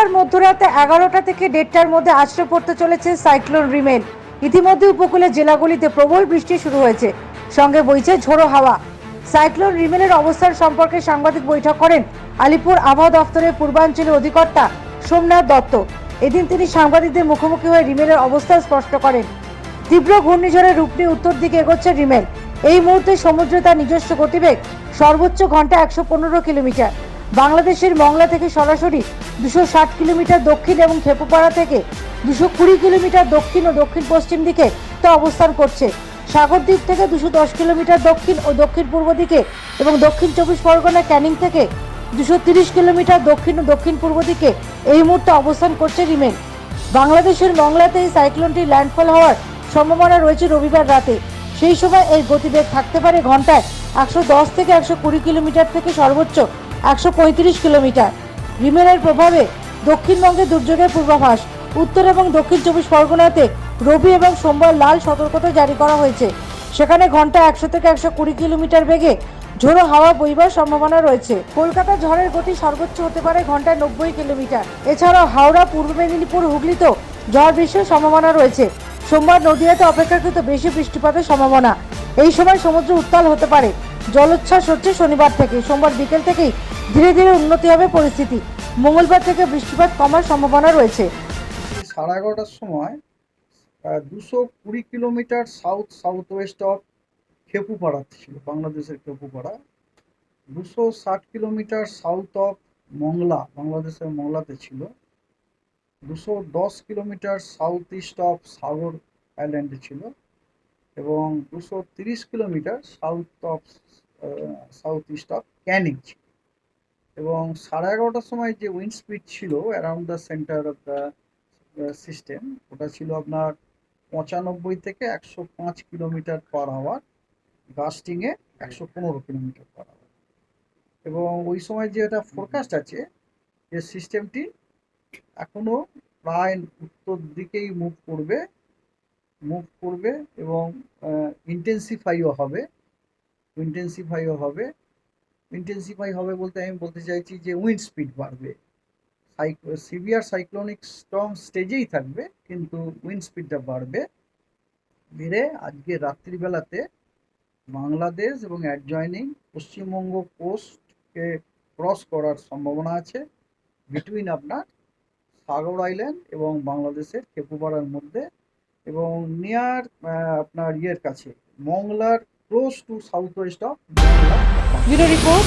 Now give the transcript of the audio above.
রবিবার মধ্যরাতে এগারোটা থেকে দেড়টার মধ্যে আছড়ে পড়তে চলেছে সাইক্লোন রিমেল ইতিমধ্যে উপকূলের জেলাগুলিতে প্রবল বৃষ্টি শুরু হয়েছে। সঙ্গে বইছে ঝোড়ো হাওয়া। সাইক্লোন রিমেলের অবস্থান সম্পর্কে সাংবাদিক বৈঠক করেন আলিপুর আবহাওয়া দফতরের পূর্বাঞ্চলের অধিকর্তা সোমনাথ দত্ত। এদিন তিনি সাংবাদিকদের মুখোমুখি হয়ে রিমেলের অবস্থা স্পষ্ট করেন। তীব্র ঘূর্ণিঝড়ের রূপ নিয়ে উত্তর দিকে এগোচ্ছে রিমেল এই মুহূর্তে সমুদ্রে তার নিজস্ব গতিবেগ সর্বোচ্চ ঘণ্টা একশো পনেরো কিলোমিটার। বাংলাদেশের মংলা থেকে সরাসরি দুশো ষাট কিলোমিটার দক্ষিণ এবং খেপুপাড়া থেকে দুশো কুড়ি কিলোমিটার দক্ষিণ ও দক্ষিণ পশ্চিম দিকে তা অবস্থান করছে। সাগর সাগরদ্বীপ থেকে দুশো দশ কিলোমিটার দক্ষিণ ও দক্ষিণ পূর্ব দিকে এবং দক্ষিণ চব্বিশ পরগনা ক্যানিং থেকে দুশো তিরিশ কিলোমিটার দক্ষিণ ও দক্ষিণ পূর্ব দিকে এই মুহূর্তে অবস্থান করছে রিমেন। বাংলাদেশের মংলাতে এই সাইক্লোনটি ল্যান্ডফল হওয়ার সম্ভাবনা রয়েছে রবিবার রাতে। সেই সময় এর গতিবেগ থাকতে পারে ঘন্টায় একশো দশ থেকে একশো কুড়ি কিলোমিটার থেকে সর্বোচ্চ একশো পঁয়ত্রিশ কিলোমিটার। রিমেলের প্রভাবে দক্ষিণবঙ্গে দুর্যোগের পূর্বাভাস, উত্তর এবং দক্ষিণ চব্বিশ পরগনাতে রবি এবং সোমবার লাল সতর্কতা জারি করা হয়েছে। সেখানে ঘণ্টা একশো থেকে একশো কুড়ি কিলোমিটার বেগে ঝোড়ো হাওয়া বইবার সম্ভাবনা রয়েছে। কলকাতা ঝড়ের গতি সর্বোচ্চ হতে পারে ঘন্টায় নব্বই কিলোমিটার। এছাড়াও হাওড়া, পূর্ব মেদিনীপুর, হুগলিতেও ঝড় বৃষ্টির সম্ভাবনা রয়েছে। সোমবার নদীয়াতে অপেক্ষাকৃত বেশি বৃষ্টিপাতের সম্ভাবনা। এই সময় সমুদ্র উত্তাল হতে পারে। জলোচ্ছ্বাস হচ্ছে শনিবার থেকে। সোমবার বিকেল থেকেই ধীরে ধীরে উন্নতি হবে পরিস্থিতি। মঙ্গলবার থেকে বৃষ্টিপাত কমার সম্ভাবনা রয়েছে। সাড়ে এগারোটার সময় দুশো কুড়ি kilometre south south west of Khepupara ছিল, বাংলাদেশের খেপুপাড়া। দুশো ষাট কিলোমিটার সাউথ অফ মংলা, বাংলাদেশের মংলাতে ছিল। দুশো দশ kilometre south east of Sagar আইল্যান্ডে ছিল এবং দুশো তিরিশ kilometre south of south east of Canning এবং সাড়ে এগারোটার সময় যে উইন্ড স্পিড ছিল around the centre of the system ওটা ছিল আপনার পঁচানব্বই থেকে একশো পাঁচ কিলোমিটার পার আওয়ার গাস্টিংয়ে একশো পনেরো কিলোমিটার পার আওয়ার এবং ওই সময় যে এটা ফোরকাস্ট আছে, যে সিস্টেমটি এখনও প্রায় উত্তর দিকেই মুভ করবে মুভ করবে এবং ইন্টেন্সিফাইও হবে ইন্টেন্সিফাইও হবে। ইন্টেন্সিফাই হবে বলতে আমি বলতে চাইছি যে উইন্ড স্পিড বাড়বে। সিভিয়ার সাইক্লোনিক স্টর্ম স্টেজেই থাকবে, কিন্তু উইন্ড স্পিডটা বাড়বে। বেড়ে আজকে রাত্রিবেলাতে বাংলাদেশ এবং অ্যাডজয়নিং পশ্চিমবঙ্গ কোস্টকে ক্রস করার সম্ভাবনা আছে। বিটুইন আপনার সাগর আইল্যান্ড এবং বাংলাদেশের কেপুপাড়ার মধ্যে এবং নিয়ার আপনার ইয়ের কাছে, মংলার close to south west of report